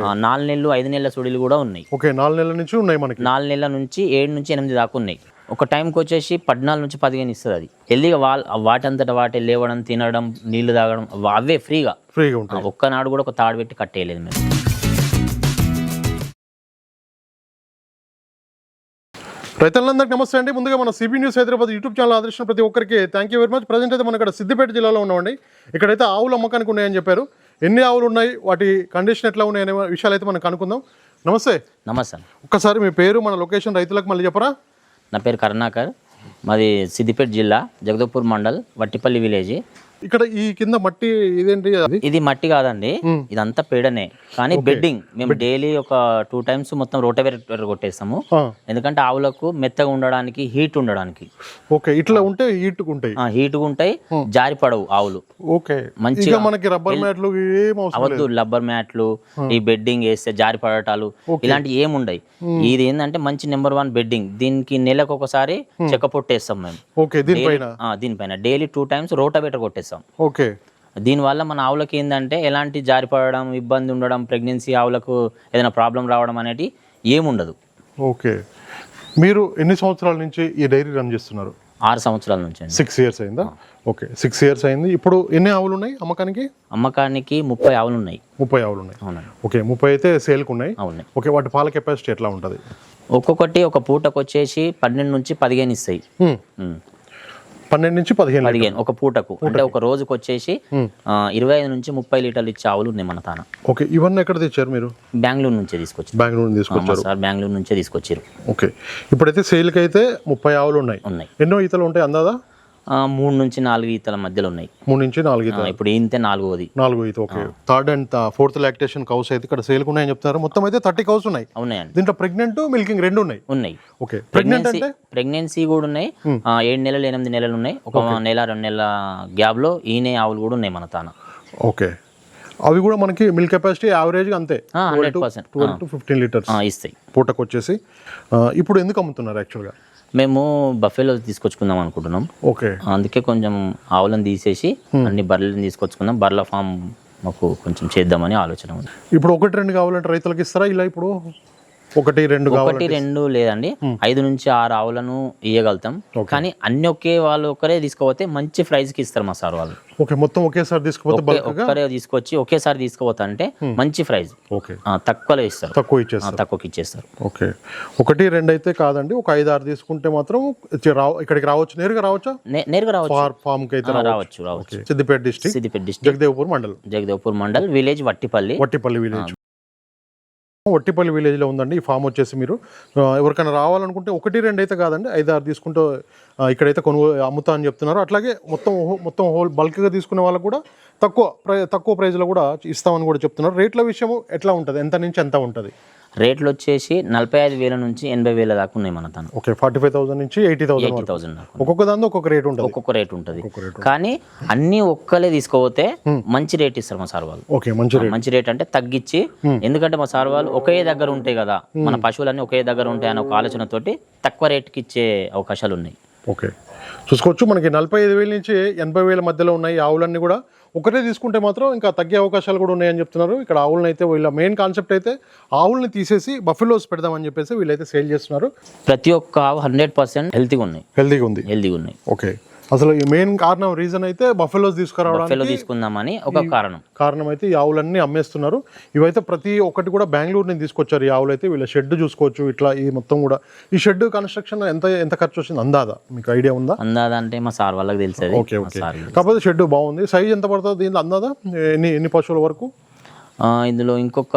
నాలుగు నెలలు ఐదు నెలల సుడిలు కూడా ఉన్నాయి. ఓకే నాలుగు నెలల నుంచి ఉన్నాయి మనకి. నాలుగు నెలల నుంచి ఏడు నుంచి ఎనిమిది దాకా ఉన్నాయి. ఒక టైంకి వచ్చేసి పద్నాలుగు నుంచి పదిహేను ఇస్తుంది అది. వాళ్ళ వాటంతట వాటి లేవడం తినడం నీళ్ళు తాగడం అవ- ఫ్రీగా. ఫ్రీగా ఉంటాయి. ఒక్కనాడు కూడా ఒక తాడు పెట్టి కట్టేయలేదు మేము. రైతులందరికీ నమస్తే అండి. ముందుగా మన CB news Hyderabad YouTube channel ఆదర్శించిన ప్రతి ఒక్కరికి thank you very much present అయితే మన ఇక్కడ సిద్దిపేట జిల్లాలో ఉన్నామండి. ఇక్కడైతే ఆవులు అమ్మకానికి ఉన్నాయని చెప్పారు. ఎన్ని ఆవులు ఉన్నాయి? వాటి కండిషన్ ఎట్లా ఉన్నాయి అనే విషయాలు అయితే మనం కనుక్కుందాం. నమస్తే. నమస్తే. ఒక్కసారి మీ పేరు మన లొకేషన్ రైతులకు మళ్ళీ చెప్పరా? నా పేరు కరుణాకర్. మాది సిద్దిపేట జిల్లా జగదపూర్ మండల్ వట్టిపల్లి విలేజ్. ఇక్కడ ఈ కింద మట్టి ఇదేంటి అది? ఇది మట్టి కాదండి. ఇదంతా పేడనే. కానీ బెడ్డింగ్. మేము డైలీ ఒక టూ టైమ్స్ మొత్తం రోటవేటర్ కొట్టేస్తాము. ఎందుకంటే ఆవులకు మెత్తగా ఉండడానికి హీట్ ఉండడానికి. ఓకే. ఇట్లా ఉంటే ఈటుకుంటాయి ఆ, హీట్గా ఉంటాయి. జారి పడవు ఆవులు. ఓకే. మంచిగా మనకి రబ్బర్ మ్యాట్లు అవద్దు. రబ్బర్ మ్యాట్లు ఈ బెడ్డింగ్ వేస్తే జారి పడటాలు ఇలాంటి ఏముండయి ఇది ఏంటంటే మంచి నెంబర్ వన్ బెడ్డింగ్ దీనికి నెలకు ఒకసారి చెక్క పొట్టేస్తాం మేము. ఓకే. దీనిపైన? దీనిపైన. డైలీ టూ టైమ్స్ రోటావేటర్ కొట్టేస్తాం. ఓకే. దీనివల్ల మన ఆవులకి ఏంటంటే ఎలాంటి జారి పడడం ఇబ్బంది ఉండడం ప్రెగ్నెన్సీ ఆవులకు ఏదైనా ప్రాబ్లం రావడం అనేది ఏముండదు. ఓకే. మీరు ఎన్ని సంవత్సరాల నుంచి ఈ డైరీ రన్ చేస్తున్నారు? ఆరు సంవత్సరాల నుంచి సిక్స్ ఇయర్స్ అయిందా? ఓకే. సిక్స్ ఇయర్స్ అయింది. ఇప్పుడు ఎన్ని ఆవులు ఉన్నాయి అమ్మకానికి? అమ్మకానికి ముప్పై ఆవులు ఉన్నాయి ముప్పై ఆవులు ఉన్నాయి అవునండి. ఓకే. ముప్పై అయితే సేల్కి ఉన్నాయి. అవునాయి ఓకే. వాటి పాల కెపాసిటీ ఎట్లా ఉంటుంది? ఒక్కొక్కటి ఒక పూటకు వచ్చేసి పన్నెండు నుంచి పదిహేను ఇస్తాయి. పన్నెండు నుంచి పదిహేను. పదిహేను ఒక పూటకు. అంటే ఒక రోజుకు వచ్చేసి ఇరవై ఐదు నుంచి ముప్పై లీటర్లు ఇచ్చే ఆవులు ఉన్నాయి మన తాన. ఓకే ఇవన్నీ ఎక్కడ తెచ్చారు మీరు? బెంగళూరు నుంచే తీసుకొచ్చారు. బెంగళూరు తీసుకొచ్చారు. సార్ బెంగళూరు నుంచే తీసుకొచ్చారు. ఓకే ఇప్పుడైతే సేల్కి అయితే ముప్పై ఆవులు ఉన్నాయి. ఉన్నాయి. ఎన్నో ఈతలు ఉంటాయి అందాదా? మూడు నుంచి నాలుగు ఈతల మధ్యలో ఉన్నాయి. మూడు నుంచి నాలుగు ఆ, ఈతలు. ఇప్పుడు ఇంతే నాలుగోది. నాలుగు ఈత okay. Third and fourth lactation cows అయితే ఇక్కడ సేల్కి ఉన్నాయని చెప్తున్నారు. మొత్తం అయితే థర్టీ కౌస్ ఉన్నాయి. ఉన్నాయండి. దీంట్లో ప్రెగ్నెంట్ మిల్కింగ్ రెండు ఉన్నాయి. ఉన్నాయి. ఓకే. ప్రెగ్నెంట్ ప్రెగ్నెన్సీ ప్రెగ్నెన్సీ కూడా ఉన్నాయి. ఏడు నెలలు ఎనిమిది నెలలు ఉన్నాయి. ఒక నెల రెండు నెలల గ్యాప్లో ఈనే ఆవులు కూడా ఉన్నాయి మన తాన. ఓకే. అవి కూడా మనకి మిల్క్ కెపాసిటీ యావరేజ్ అంతే. Twelve to fifteen litres. ఇస్తాయి. పూటకు వచ్చేసి ఇప్పుడు ఎందుకు అమ్ముతున్నారు యాక్చువల్గా? మేము బఫేలో తీసుకొచ్చుకుందాం అనుకుంటున్నాం. ఓకే. అందుకే కొంచెం ఆవులను తీసేసి అన్ని బర్రెలను తీసుకొచ్చుకుందాం. బర్రెల ఫామ్ మాకు కొంచెం చేద్దామని ఆలోచన ఉంది. ఇప్పుడు ఒకటి రెండు కావాలంటే రైతులకు ఇస్తారా? ఇలా ఇప్పుడు ఒకటి రెండు ఒకటి రెండు లేదండి. ఐదు నుంచి ఆరు ఆవులను ఇవ్వగలుగుతాం కానీ అన్ని ఒకే వాళ్ళు ఒక్కరే తీసుకుపోతే మంచి ప్రైస్కి ఇస్తారు మా సార్ వాళ్ళు. ఓకే మొత్తం ఒకేసారి తీసుకుపోతే ఒకే- ఒక్కరే తీసుకొచ్చి ఒకేసారి తీసుకుపోతా అంటే మంచి ప్రైస్ ఓకే. తక్కువలో ఇస్తారు. తక్కువ ఇచ్చేస్తారు. తక్కువకి ఇచ్చేస్తారు. ఓకే. ఒకటి రెండు అయితే కాదండి. ఒక ఐదు ఆరు తీసుకుంటే మాత్రం ఇక్కడికి రావచ్చు. నేరుగా రావచ్చా? నేరుగా రావచ్చు. ఫార్ ఫామ్కి అయితే రావచ్చు. రావచ్చు సిద్దిపేట డిస్టిక్ సిద్దిపేట డిస్ట్రిక్ట్. జగదేవ్పూర్ మండలం. జగదేవ్పూర్ మండల్ విలేజ్ వట్టిపల్లి. వట్టిపల్లి విలేజ్. వట్టిపల్లి విలేజ్లో ఉందండి. ఈ ఫామ్ వచ్చేసి మీరు ఎవరికైనా రావాలనుకుంటే ఒకటి రెండు అయితే కాదండి. ఐదు ఆరు తీసుకుంటూ ఇక్కడైతే కొనుగోలు అమ్ముతా అని చెప్తున్నారు. అట్లాగే మొత్తం హో- మొత్తం హోల్ బల్క్గా తీసుకునే వాళ్ళకు కూడా తక్కువ ప్రై తక్కువ ప్రైజ్లో కూడా ఇస్తామని కూడా చెప్తున్నారు. రేట్ల విషయం ఎట్లా ఉంటుంది? ఎంత నుంచి ఎంత ఉంటుంది? రేట్లు వచ్చేసి నలభై ఐదు వేల నుంచి ఎనభై వేల దాకా ఉన్నాయి మన తను. ఓకే ఫార్టీ ఫైవ్ థౌసండ్ నుంచి ఎయిటీ థౌసండ్ ఎయిటీ థౌసండ్ ఒక్కొక్క దాంతో ఒక్కొక్క రేట్ ఉంటుంది. ఒక్కొక్క రేట్ ఉంటుంది. కానీ అన్ని ఒక్కలే తీసుకోపోతే మంచి రేట్ ఇస్తారు మా సార్ వాళ్ళు. ఓకే మంచి రేట్. మంచి రేట్ అంటే తగ్గించి ఎందుకంటే మా సార్ వాళ్ళు ఒకే దగ్గర ఉంటాయి కదా మన పశువులన్నీ ఒకే దగ్గర ఉంటాయి అనే ఒక ఆలోచనతోటి తక్కువ రేట్కి ఇచ్చే అవకాశాలు ఉన్నాయి ఓకే. చూసుకోవచ్చు. మనకి నలభై ఐదు వేల నుంచి ఎనభై వేల మధ్యలో ఉన్నాయి ఆవులన్నీ కూడా. ఒకటే తీసుకుంటే మాత్రం ఇంకా తగ్గే అవకాశాలు కూడా ఉన్నాయని చెప్తున్నారు. ఇక్కడ ఆవులను అయితే వీళ్ళ మెయిన్ కాన్సెప్ట్ అయితే ఆవుల్ని తీసేసి బఫెలోస్ పెడదామని చెప్పేసి వీళ్ళైతే సేల్ చేస్తున్నారు. ప్రతి ఒక్క ఆవు హండ్రెడ్ పర్సెంట్ హెల్తీగా ఉన్నాయి. హెల్తీగా ఉంది. హెల్తీగా ఉన్నాయి. ఓకే. అసలు ఈ మెయిన్ కారణం రీజన్ అయితే బఫెలోస్ తీసుకురావడానికి బఫెలో తీసుకుందామని ఒక కారణం కారణం. అయితే ఈ ఆవులన్నీ అమ్మేస్తున్నారు. ఇవైతే ప్రతి ఒక్కటి కూడా బెంగళూరు నుంచి తీసుకొచ్చారు ఈ ఆవులు అయితే వీళ్ళ షెడ్ చూసుకోవచ్చు ఇట్లా ఈ మొత్తం కూడా. ఈ షెడ్ కన్స్ట్రక్షన్ ఎంత ఎంత ఖర్చు వచ్చింది? అందాదా? మీకు ఐడియా ఉందా? అందాదంటే మా సార్ వాళ్ళకి తెలిసేది. Okay okay. కాకపోతే షెడ్ బాగుంది. సైజ్ ఎంత పడుతుంది దీనిలో అందాదా? ఎన్ని ఎన్ని పశువుల వరకు? ఇందులో ఇంకొక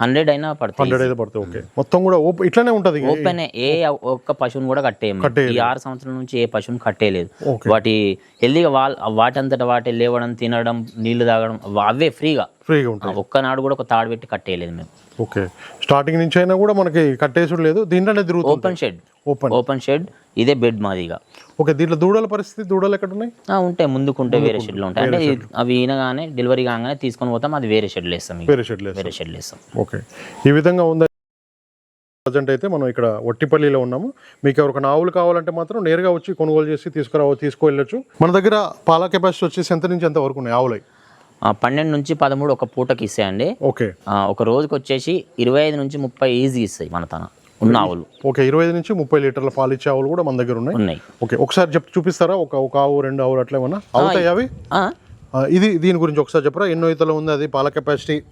హండ్రెడ్ అయినా పడుతుంది హండ్రెడ్ అయితే ఓకే. మొత్తం కూడా ఓపెన్ ఇట్లానే ఉంటుంది ఓపెన్ ఏ ఒక్క పశువుని కూడా కట్టేయము. ఈ ఆరు సంవత్సరాల నుంచి ఏ పశువుని కట్టేయలేదు. వాటి హెల్దీగా వాళ్ళ వాటంతట వాటి లేవడం తినడం నీళ్ళు తాగడం అవ- ఫ్రీగా. ఫ్రీగా ఆ, ఉంటుంది ఒక్కనాడు కూడా ఒక తాడు పెట్టి కట్టేయలేదు మేము. ఓకే. స్టార్టింగ్ నుంచి అయినా కూడా మనకి కట్టేసుడు లేదు దీంట్లోనే తిరుగుతుంది open shed. Open. Open shed. ఇదే బెడ్ మాదిగా ఓకే దీంట్లో దూడల పరిస్థితి దూడలు ఎక్కడ ఉన్నాయి ఉంటాయి. ముందుకుంటే వేరే షెడ్లు ఉంటాయి. అంటే అవి ఈనగానే డెలివరీ కాగానే తీసుకొని పోతాం. అది వేరే షెడ్లు వేస్తాం. వేరే షెడ్ లేదు వేరే షెడ్లు వేస్తాం. ఓకే. ఈ విధంగా ఉంది? ప్రజెంట్ అయితే మనం ఇక్కడ ఒట్టిపల్లిలో ఉన్నాము. మీకు ఎవరికైనా ఆవులు కావాలంటే మాత్రం నేరుగా వచ్చి కొనుగోలు చేసి తీసుకురావ తీసుకువెళ్ళొచ్చు. మన దగ్గర పాల కెపాసిటీ వచ్చేసి ఎంత నుంచి ఎంత వరకు ఉన్నాయి ఆవులై? ఆ, పన్నెండు నుంచి పదమూడు ఒక పూటకి ఇస్తాయండి. ఓకే. ఒక రోజుకి వచ్చేసి ఇరవై ఐదు నుంచి ముప్పై ఈజీ ఇస్తాయి మన తన. ఉన్న ఆవులు. ఓకే ఇరవై ఐదు నుంచి ముప్పై లీటర్ల పాలు ఇచ్చే ఆవులు కూడా మన దగ్గర ఉన్నాయి. ఉన్నాయి. ఓకే ఒకసారి చెప్ చూపిస్తారా? ఒక ఒక ఆవు రెండు ఆవులు అట్లా ఏమన్నా? అవుతాయి అవి? ఇది దీని గురించి ఒకసారి చెప్పరా? ఎన్నో ఈతలో ఉంది అది? పాల కెపాసిటీ?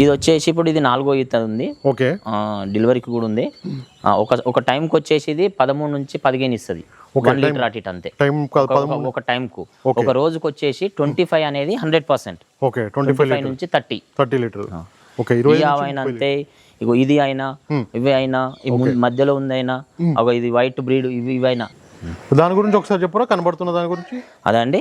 ఇది వచ్చేసి ఇప్పుడు ఇది నాలుగో ఈత ఉంది. ఓకే. డెలివరీకి కూడా ఉంది. ఒక ఒక టైంకి వచ్చేసి ఇది పదమూడు నుంచి పదిహేను ఇస్తుంది. వన్ లీటర్ అటు ఇటు అంతే. ఒక- టైంకు. ఒక రోజుకు వచ్చేసి ట్వంటీ ఫైవ్ అనేది hundred percent. Okay twenty five నుంచి థర్టీ. Thirty litre. ఓకే ఇరవై అంతే. ఇగో ఇది అయినా ఇవి అయినా మధ్యలో ఉంది అయినా ఒక ఇది వైట్ బ్రీడ్ ఇవి ఇవైనా. దాని గురించి ఒకసారి చెప్పరా? కనబడుతున్న దాని గురించి? అదే అండి?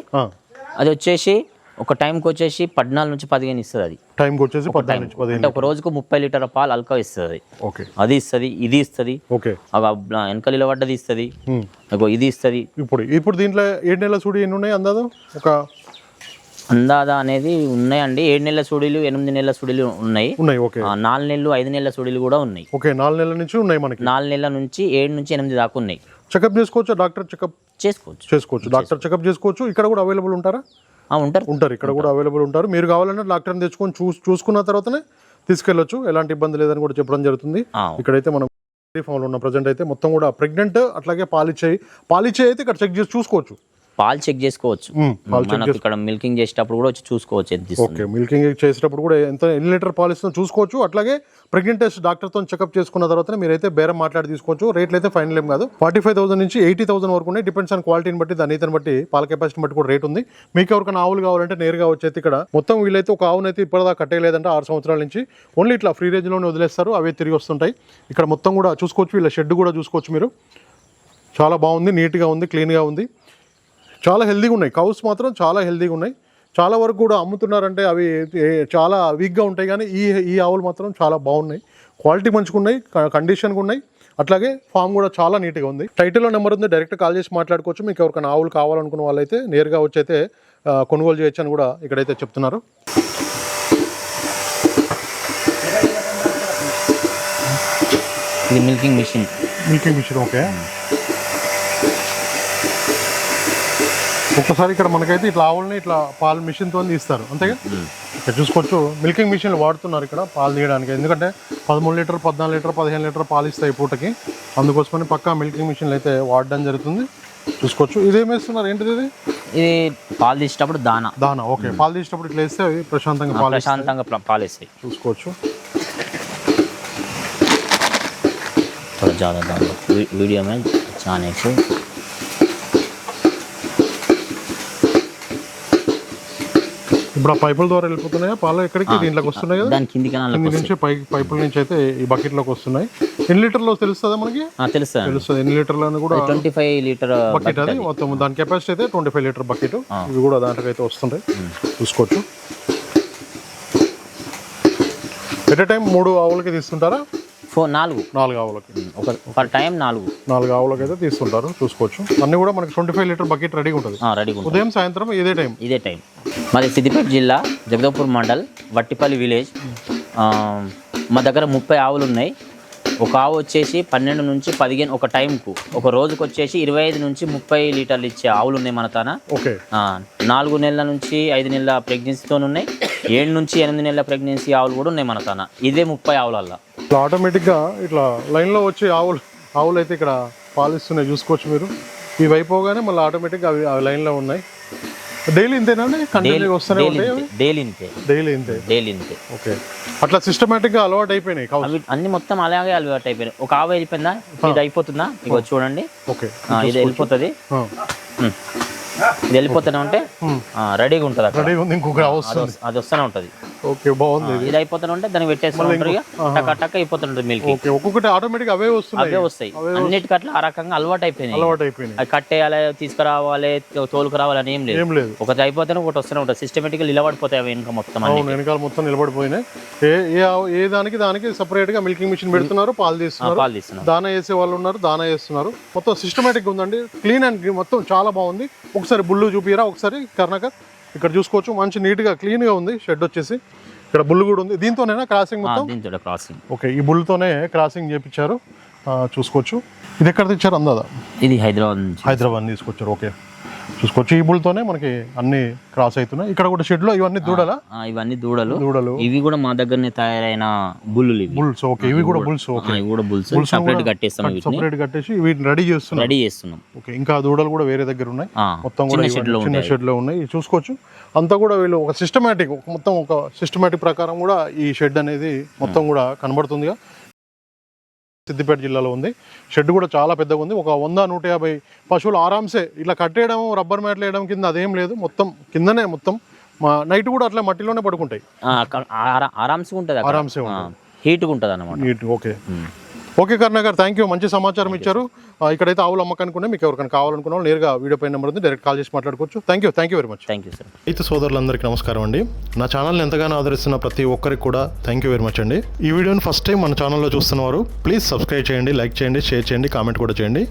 అది వచ్చేసి ఒక టైంకి వచ్చేసి పద్నాలుగు నుంచి పదిహేను ఇస్తుంది అది. టైంకి వచ్చేసి పద్నాలుగు నుంచి పదిహేను అంటే ఒక రోజుకు ముప్పై లీటర్ల పాలు అల్కా ఇస్తుంది. ఓకే. అది ఇస్తుంది ఇది ఇస్తుంది. ఓకే. వెనకలు నిలబడ్డది ఇస్తుంది. ఇది ఇస్తుంది. ఇప్పుడు ఇప్పుడు దీంట్లో ఏడు నెలల చూడు ఎన్ని ఉన్నాయి అందాదు ఒక అందాదా అనేది ఉన్నాయండి. ఏడు నెలల సుడిలు ఎనిమిది నెలల సుడిలు ఉన్నాయి. ఉన్నాయి ఓకే. నాలుగు నెలలు ఐదు నెలల సుడిలు కూడా ఉన్నాయి. ఓకే నాలుగు నెలల నుంచి ఉన్నాయి మనకి. నాలుగు నెలల నుంచి ఏడు నుంచి ఎనిమిది దాకా ఉన్నాయి. చెకప్ చేసుకోవచ్చు? డాక్టర్ చెకప్ చేసుకోవచ్చు. చేసుకోవచ్చు. డాక్టర్ చెకప్ చేసుకోవచ్చు. ఇక్కడ కూడా అవైలబుల్ ఉంటారా? ఉంటారు. ఉంటారు. ఇక్కడ కూడా అవైలబుల్ ఉంటారు. మీరు కావాలంటే డాక్టర్ని తెచ్చుకొని చూ చూసుకున్న తర్వాతనే తీసుకెళ్ళొచ్చు. ఎలాంటి ఇబ్బంది లేదని కూడా చెప్పడం జరుగుతుంది. ఇక్కడైతే మనం ఫామ్లో ఉన్న ప్రజెంట్ అయితే మొత్తం కూడా ప్రెగ్నెంట్ అట్లాగే పాలిచ్చేయి. పాలిచ్చేయి అయితే ఇక్కడ చెక్ చేసి చూసుకోవచ్చు. పాలు చెక్ చేసుకోవచ్చు. మనకు ఇక్కడ మిల్కింగ్ చేసేటప్పుడు కూడా వచ్చి చూసుకోవచ్చు ఎంత ఓకే మిల్కింగ్ చేసేటప్పుడు కూడా ఎంత ఎన్ని లీటర్ పాలు ఇస్తుందో చూసుకోవచ్చు. అట్లాగే ప్రెగ్నెంట్ టెస్ట్ డాక్టర్తో చెకప్ చేసుకున్న తర్వాత మీరైతే బేరం మాట్లాడి తీసుకోవచ్చు. రేట్లు అయితే ఫైనల్ ఏం కాదు. ఫార్టీ ఫైవ్ థౌసండ్ నుంచి ఎయిటీ థౌసండ్ వరకు ఉన్నాయి. డిపెండ్స్ ఆన్ క్వాలిటీని బట్టి దాని ఈతని బట్టి పాల కెపాసిటీని బట్టి కూడా రేట్ ఉంది. మీకు ఎవరికైనా ఆవులు కావాలంటే నేరుగా వచ్చేది ఇక్కడ. మొత్తం వీళ్ళైతే ఒక ఆవునైతే ఇప్పటిదాకా కట్టేయలేదంటే. ఆరు సంవత్సరాల నుంచి ఓన్లీ ఇట్లా ఫ్రీ రేంజ్లోనే వదిలేస్తారు. అవే తిరిగి వస్తుంటాయి. ఇక్కడ మొత్తం కూడా చూసుకోవచ్చు. వీళ్ళ షెడ్ కూడా చూసుకోవచ్చు మీరు. చాలా బాగుంది నీట్గా ఉంది క్లీన్గా ఉంది. చాలా హెల్దీగా ఉన్నాయి. కౌస్ మాత్రం చాలా హెల్దీగా ఉన్నాయి. చాలా వరకు కూడా అమ్ముతున్నారంటే అవి చాలా వీక్గా ఉంటాయి కానీ ఈ ఈ ఆవులు మాత్రం చాలా బాగున్నాయి. క్వాలిటీ మంచిగా ఉన్నాయి కండిషన్గా ఉన్నాయి. అట్లాగే ఫామ్ కూడా చాలా నీట్గా ఉంది. టైటిల్లో నెంబర్ ఉంది డైరెక్ట్ కాల్ చేసి మాట్లాడుకోవచ్చు. మీకు ఎవరికైనా ఆవులు కావాలనుకున్న వాళ్ళైతే నేరుగా వచ్చి అయితే కొనుగోలు చేయొచ్చు అని కూడా ఇక్కడైతే చెప్తున్నారు. ఇది milking machine milking machine okay ఒక్కసారి ఇక్కడ మనకైతే ఇట్లా ఆవులని ఇట్లా పాలు మిషన్తో తీస్తారు. అంతేగా ఇక్కడ చూసుకోవచ్చు మిల్కింగ్ మిషన్లు వాడుతున్నారు ఇక్కడ పాలు తీయడానికి. ఎందుకంటే పదమూడు లీటర్ పద్నాలుగు లీటర్ పదిహేను లీటర్ పాలు ఇస్తాయి పూటకి. అందుకోసమని పక్కా మిల్కింగ్ మిషన్లు అయితే వాడడం జరుగుతుంది. చూసుకోవచ్చు. ఇదేమేస్తున్నారు ఏంటిది ఇది? ఇది పాలు తీసేటప్పుడు దానా. దానా. ఓకే. పాలు తీసేటప్పుడు ఇట్లా వేస్తే అవి ప్రశాంతంగా పాలు ప్రశాంతంగా పాలు వేస్తాయి చూసుకోవచ్చు. వీడియో మే చాలా ఇప్పుడు ఆ పైపుల ద్వారా వెళ్ళిపోతున్నాయా? పాలు ఎక్కడికి? దీంట్లోకి వస్తున్నాయి కదా? దాని కిందికి కింది నుంచి పై పైపుల నుంచి అయితే ఈ బకెట్లోకి వస్తున్నాయి. ఎన్ని లీటర్లో తెలుస్తుందా మనకి? తెలుస్తుంది. తెలుస్తుంది. ఎన్ని లీటర్లు అని కూడా ట్వంటీ ఫైవ్ లీటర్ బకెట్ అది. మొత్తం దాని కెపాసిటీ అయితే ట్వంటీ ఫైవ్ లీటర్ బకెట్. ఇవి కూడా దాంట్లో అయితే వస్తుంటాయి చూసుకోవచ్చు. ఎట్ టైం మూడు ఆవులకి తీస్తుంటారా ఫోర్ నాలుగు. నాలుగు ఆవులకి. ఒక పర్ టైం నాలుగు. నాలుగు ఆవులకి అయితే తీస్తుంటారు చూసుకోవచ్చు. అన్ని కూడా మనకి ట్వంటీ ఫైవ్ లీటర్ బకెట్ రెడీగా ఉంటుంది. రెడీగా ఉంటుంది. ఉదయం సాయంత్రం ఇదే టైం. ఇదే టైం. మాది సిద్దిపేట జిల్లా జగదపూర్ మండల్ వట్టిపల్లి విలేజ్. మా దగ్గర ముప్పై ఆవులు ఉన్నాయి. ఒక ఆవు వచ్చేసి పన్నెండు నుంచి పదిహేను ఒక టైంకు. ఒక రోజుకు వచ్చేసి ఇరవై ఐదు నుంచి ముప్పై లీటర్లు ఇచ్చే ఆవులు ఉన్నాయి మన తాన. ఓకే. నాలుగు నెలల నుంచి ఐదు నెలల ప్రెగ్నెన్సీతో ఉన్నాయి. ఏడు నుంచి ఎనిమిది నెలల ప్రెగ్నెన్సీ ఆవులు కూడా ఉన్నాయి మన తాన. ఇదే ముప్పై ఆవులల్లా. ఇట్లా ఆటోమేటిక్గా ఇట్లా లైన్లో వచ్చే ఆవులు ఆవులు అయితే ఇక్కడ పాలిస్తున్నాయి చూసుకోవచ్చు మీరు. ఇవి అయిపోగానే మళ్ళీ ఆటోమేటిక్గా అవి ఆ లైన్లో ఉన్నాయి. డైలీ ఇంతేనా కంటిన్యూగా వస్తూనే ఉంటాయి అవి? డైలీ ఇంతే. డైలీ ఇంతే. డైలీ ఇంతే. ఓకే అట్లా సిస్టమేటిక్గా అలవాటు అయిపోయినాయి అవి అన్ని మొత్తం అలాగే అలవాటు అయిపోయినాయి. ఒక ఆవు వెళ్ళిపోయిందా? ఇది అయిపోతుందా? ఇక చూడండి. ఓకే ఇది వెళ్ళిపోతుంది. ఇది వెళ్ళిపోతూనే ఉంటే రెడీగా ఉంటుంది అక్కడ. రెడీ ఉంది ఇంకొక అది వస్తూనే ఉంటుంది. ఓకే బాగుంది ఇది. అయిపోతూనే ఉంటే దానికి పెట్టేస్తూ ఉంటారు ఇక టక్క టక్క అయిపోతుంటుంది మిల్క్ ఓకే ఒక్కొక్కటి ఆటోమేటిక్ అవే వస్తున్నాయి. అవే వస్తాయి. అన్నిటికీ అట్లా ఆ రకంగా అలవాటు అయిపోయినాయి. అలవాటు అయిపోయినాయి అది కట్టేయాలి తీసుకురావాలి తో- తోలుకురావాలి అని ఏం లేదు. ఏం లేదు. ఒకటి అయిపోతేనే ఒకటి వస్తూనే ఉంటుంది. సిస్టమేటిక్గా నిలబడిపోతాయి అవి ఇంకా మొత్తం అన్ని అవును వెనకాల మొత్తం నిలబడిపోయినాయి. ఏ ఏ దానికి దానికి సపరేట్గా మిల్కింగ్ మిషన్ పెడుతున్నారు పాలు తీస్తున్నారు. పాలు తీస్తున్నాం దానా వేసే వాళ్ళు ఉన్నారు దానా వేస్తున్నారు. మొత్తం సిస్టమేటిక్ ఉందండి. క్లీన్ అండ్ మొత్తం చాలా బాగుంది. ఒకసారి బుల్లు చూపిరా ఒకసారి కర్ణాకర్? ఇక్కడ చూసుకోవచ్చు. మంచి నీట్గా క్లీన్గా ఉంది. షెడ్ వచ్చేసి. ఇక్కడ బుల్లు కూడా ఉంది. దీంతోనేనా క్రాసింగ్ మొత్తం? దీంతో క్రాసింగ్. ఓకే ఈ బుల్తోనే క్రాసింగ్ చేపించారు చూసుకోవచ్చు. ఇది ఎక్కడ తెచ్చారు అందాదా? ఇది హైదరాబాద్ నుంచి. హైదరాబాద్ తీసుకొచ్చారు. ఓకే. చూసుకోవచ్చు. ఈ బుల్తోనే మనకి అన్ని క్రాస్ అవుతున్నాయి. ఇక్కడ కూడా షెడ్లో ఇవన్నీ దూడలా? ఇవన్నీ దూడలు. దూడలు. ఇవి కూడా మా దగ్గరనే తయారైన బుల్లులు ఇవి. Bulls okay. ఇవి కూడా బుల్స్. ఓకే. ఇవి కూడా బుల్స్. సపరేట్ కట్టేస్తాం సపరేట్ కట్టేసి వీటిని రెడీ చేస్తున్నారు రెడీ చేస్తున్నాం. ఓకే. ఇంకా దూడలు కూడా వేరే దగ్గర ఉన్నాయి. మొత్తం కూడా చిన్న షెడ్లో షెడ్లో ఉన్నాయి. చూసుకోవచ్చు. అంతా కూడా వీళ్ళు ఒక సిస్టమేటిక్ మొత్తం ఒక సిస్టమేటిక్ ప్రకారం కూడా ఈ షెడ్ అనేది మొత్తం కూడా కనబడుతుందిగా. సిద్దిపేట జిల్లాలో ఉంది. షెడ్ కూడా చాలా పెద్దగా ఉంది. ఒక వంద నూట యాభై పశువులు ఆరామ్సే ఇట్లా కట్టేయడం రబ్బర్ మ్యాట్లు వేయడం కింద అదేం లేదు. మొత్తం కిందనే మొత్తం మా నైట్ కూడా అట్లా మట్టిలోనే పడుకుంటాయి. ఆ, అక్కడ ఆరా- ఆరామ్స్గా ఉంటుంది ఆరామ్సే ఉంటుంది. హీట్గా ఉంటుంది అనమాట నీట్ ఓకే ఓకే కర్ణ గారు థ్యాంక్ యూ మంచి సమాచారం ఇచ్చారు. ఇక్కడైతే ఆవులు అమ్మకానికి ఉన్నాయి మీకు ఎవరికైనా కావాలనుకున్న వాళ్ళు నేరుగా వీడియో పైన నెంబర్ ఉంది డైరెక్ట్ కాల్ చేసి మాట్లాడుకోవచ్చు. Thank you thank you very much thank you sir రైతు సోదరులందరికీ నమస్కారం అండి. నా ఛానల్ని ఎంతగానో ఆదరిస్తున్న ప్రతి ఒక్కరికి కూడా థ్యాంక్ యూ వెరీ మచ్ అండి. ఈ వీడియోని ఫస్ట్ టైం మన ఛానల్లో చూస్తున్నవారు ప్లీజ్ సబ్స్క్రైబ్ చేయండి లైక్ చేయండి షేర్ చేయండి కామెంట్ కూడా చేయండి.